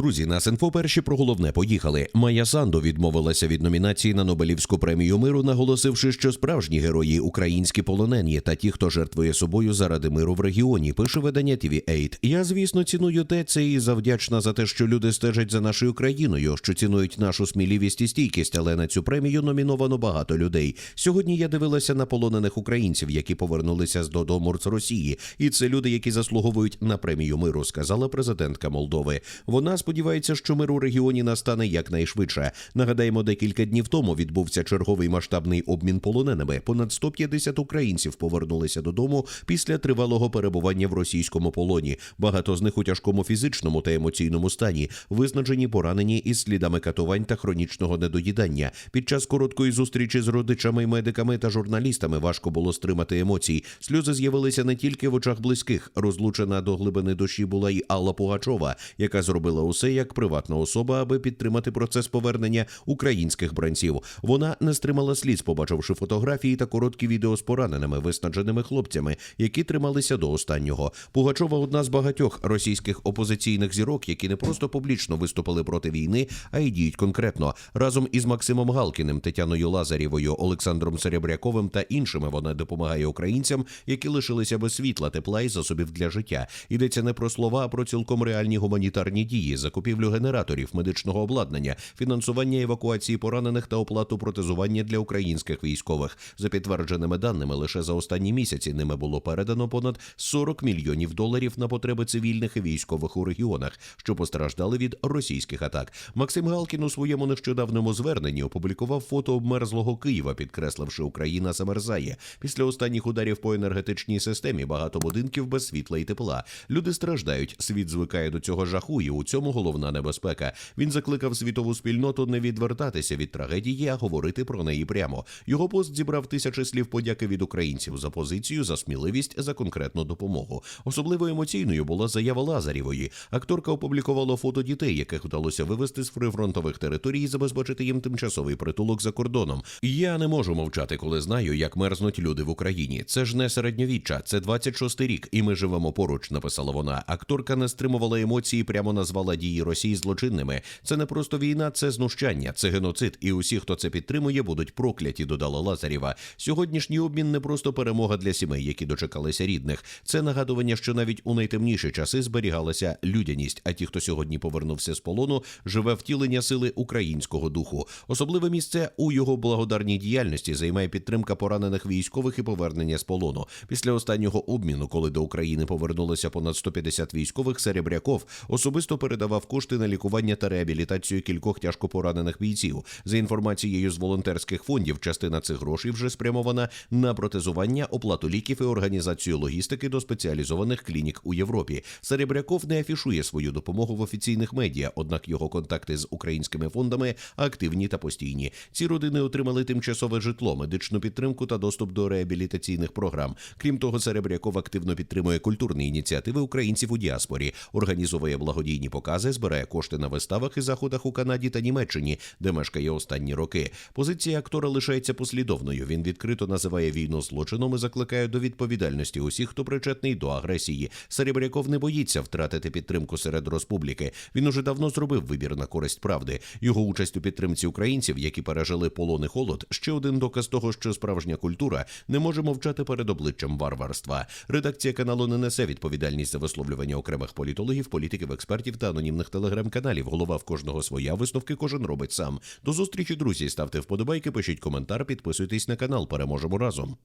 Друзі, на Синфо перші про головне поїхали. Майя Сандо відмовилася від номінації на Нобелівську премію миру, наголосивши, що справжні герої українські полонені та ті, хто жертвує собою заради миру в регіоні. Пише видання TV8. Я, звісно, ціную те це і завдячна за те, що люди стежать за нашою країною, що цінують нашу сміливість і стійкість. Але на цю премію номіновано багато людей. Сьогодні я дивилася на полонених українців, які повернулися з додому з Росії, і це люди, які заслуговують на премію миру, сказала президентка Молдови. Вона сподівається, що мир у регіоні настане якнайшвидше. Нагадаємо, декілька днів тому відбувся черговий масштабний обмін полоненими. Понад 150 українців повернулися додому після тривалого перебування в російському полоні. Багато з них у тяжкому фізичному та емоційному стані, визначені поранені із слідами катувань та хронічного недоїдання. Під час короткої зустрічі з родичами, медиками та журналістами важко було стримати емоцій. Сльози з'явилися не тільки в очах близьких. Розлучена до глибини душі була й Алла Пугачова, яка зробила усе як приватна особа, аби підтримати процес повернення українських бранців. Вона не стримала сліз, побачивши фотографії та короткі відео з пораненими, виснаженими хлопцями, які трималися до останнього. Пугачова одна з багатьох російських опозиційних зірок, які не просто публічно виступили проти війни, а й діють конкретно. Разом із Максимом Галкіним, Тетяною Лазарєвою, Олександром Серебряковим та іншими вона допомагає українцям, які лишилися без світла, тепла і засобів для життя. Йдеться не про слова, а про цілком реальні гуманітарні дії, закупівлю генераторів, медичного обладнання, фінансування евакуації поранених та оплату протезування для українських військових. За підтвердженими даними, лише за останні місяці ними було передано понад 40 мільйонів доларів на потреби цивільних і військових у регіонах, що постраждали від російських атак. Максим Галкін у своєму нещодавному зверненні опублікував фото обмерзлого Києва, підкресливши, Україна замерзає. Після останніх ударів по енергетичній системі багато будинків без світла і тепла. Люди страждають. Світ звикає до цього жаху, і у цьому головна небезпека. Він закликав світову спільноту не відвертатися від трагедії, а говорити про неї прямо. Його пост зібрав тисячі слів подяки від українців за позицію, за сміливість, за конкретну допомогу. Особливо емоційною була заява Лазарєвої. Акторка опублікувала фото дітей, яких вдалося вивезти з прифронтових територій і забезпечити їм тимчасовий притулок за кордоном. Я не можу мовчати, коли знаю, як мерзнуть люди в Україні. Це ж не середньовіччя, це 26-й рік, і ми живемо поруч. Написала вона. Акторка не стримувала емоції, прямо назвала дії Росії злочинними. Це не просто війна, це знущання, це геноцид. І усі, хто це підтримує, будуть прокляті. Додала Лазарєва. Сьогоднішній обмін не просто перемога для сімей, які дочекалися рідних. Це нагадування, що навіть у найтемніші часи зберігалася людяність. А ті, хто сьогодні повернувся з полону, живе втілення сили українського духу. Особливе місце у його благодарній діяльності займає підтримка поранених військових і повернення з полону. Після останнього обміну, коли до України повернулося понад 150 військових, Серебряков особисто передавав кошти на лікування та реабілітацію кількох тяжко поранених бійців. За інформацією з волонтерських фондів, частина цих грошей вже спрямована на протезування, оплату ліків і організацію логістики до спеціалізованих клінік у Європі. Серебряков не афішує свою допомогу в офіційних медіа, однак його контакти з українськими фондами активні та постійні. Ці родини отримали тимчасове житло, медичну підтримку та доступ до реабілітаційних програм. Крім того, Серебряков активно підтримує культурні ініціативи українців у діаспорі, організовує благодійні покази, збирає кошти на виставах і заходах у Канаді та Німеччині, де мешкає останні роки. Позиція актора лишається послідовною. Він відкрито називає війну злочином і закликає до відповідальності усіх, хто причетний до агресії. Серебряков не боїться втратити підтримку серед республіки. Він уже давно зробив вибір на користь правди. Його участь у підтримці українців, які пережили полон і холод, ще один доказ того, що справжня культура не може мовчати перед обличчям варварства. Редакція каналу не несе відповідальність за висловлювання окремих політологів, політиків, експертів та анонімних телеграм-каналів. Голова в кожного своя висновки кожен робить сам. До зустрічі, друзі. Ставте вподобайки, пишіть коментар, підписуйтесь на канал. Переможемо разом.